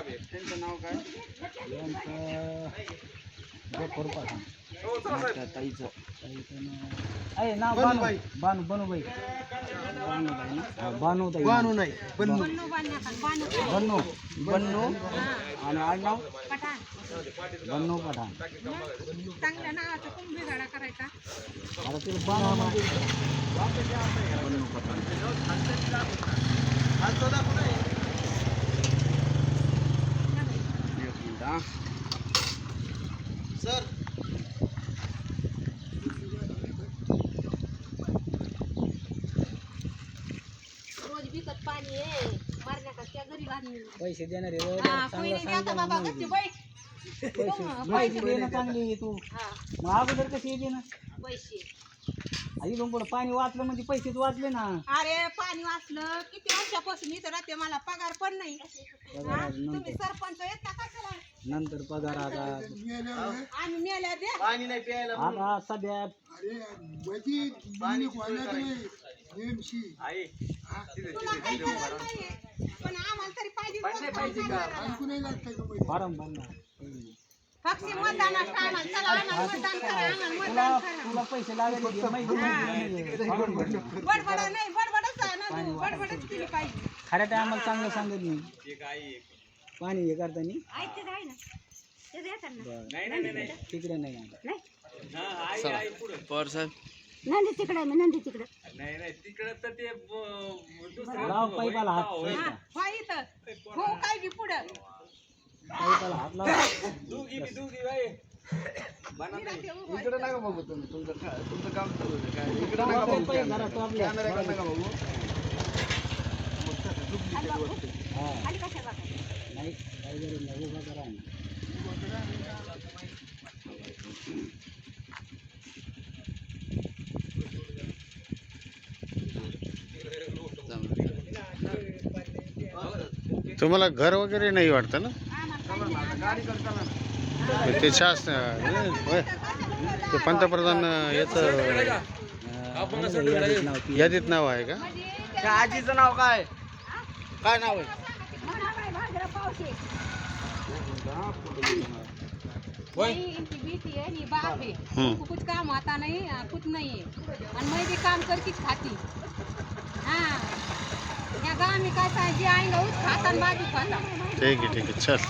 पण. त्यांचं नाव काय? गफूर पठाण. त्या ताईचं. ताईचं नाव- आहे नाव बानू बानूबाई. बानू. बानूबाई. बानूबाई ना? हा, बानूताई. बानू नाही बन्नू. बन्नू बन्नू. बन्नू. हा. आणि आडनाव? बन्नू पठाण. चांगल्या नावाचा कुंभी गाडा करायचा ते बानू बन्नू. हा सर. रोज विकत पाणी आहे. घालून पैसे देणारे हा चांगलं नाही आता बाबा गच्ची. बैठ. पैसे पैसे देणं चांगली आहे तू. हा. मग अगोदर कशी येते ना पैसे. आई पुढे पाणी वाचलं म्हणजे पैसेच वाचले ना. अरे पाणी वाचलं. किती वर्षापासून इथं राहते मला पगार पण नाही. पगार तुम्ही सरपंच येत ना कशाला? नंतर पगार आता पाणी नाही प्यायला आता सध्या काही गरज नाहीये. पण आम्हाला तरी पाहिजे मारायला. फारम भरणार. फक्त मतदानात टायमाला चला आम्हाला मतदान करा आम्हाला तुला मतदान करा. तुला पैसे लागले की माहिती नाही. फारम भरणार. बडबड नाही बडबडच आहे ना तू. बडबडच केली पाहिजे. खऱ्या टायमाला चांगलं सांगत नाही. पाणी हे करताना? ऐकते आहे ना. ते देतात ना. बरं. तिकडे नाही आता. पवार साहेब. नंदी तिकडे नंदी तिकडे. लाव पाईपाला हात. हा व्हा इथं. हो काय बी पुढं. पाईपाला हात लाव. इकडे नका बघू तुम्ही. तुमचं तुमचं काम चालू आहे. काय इकडे नका बघू कॅमेरा. जरा. कॅमेऱ्याकडे नका बघू. हा. तुम्हाला घर वगैरे नाही वाटतं ना? गाडी करता ना ते शासन. ते पंतप्रधान याचं यादीत नाव आहे का? आजीचं नाव काय? काय नाव आहे? इनकी बेटी है नी बाप है कुछ काम आता नहीं कुछ नहीं है और मैं भी काम करके खाती. हाँ. या गाँव में कैसा है जे आएंगे उस खाता बाजू खाता. ठीक आहे ठीक आहे. चल.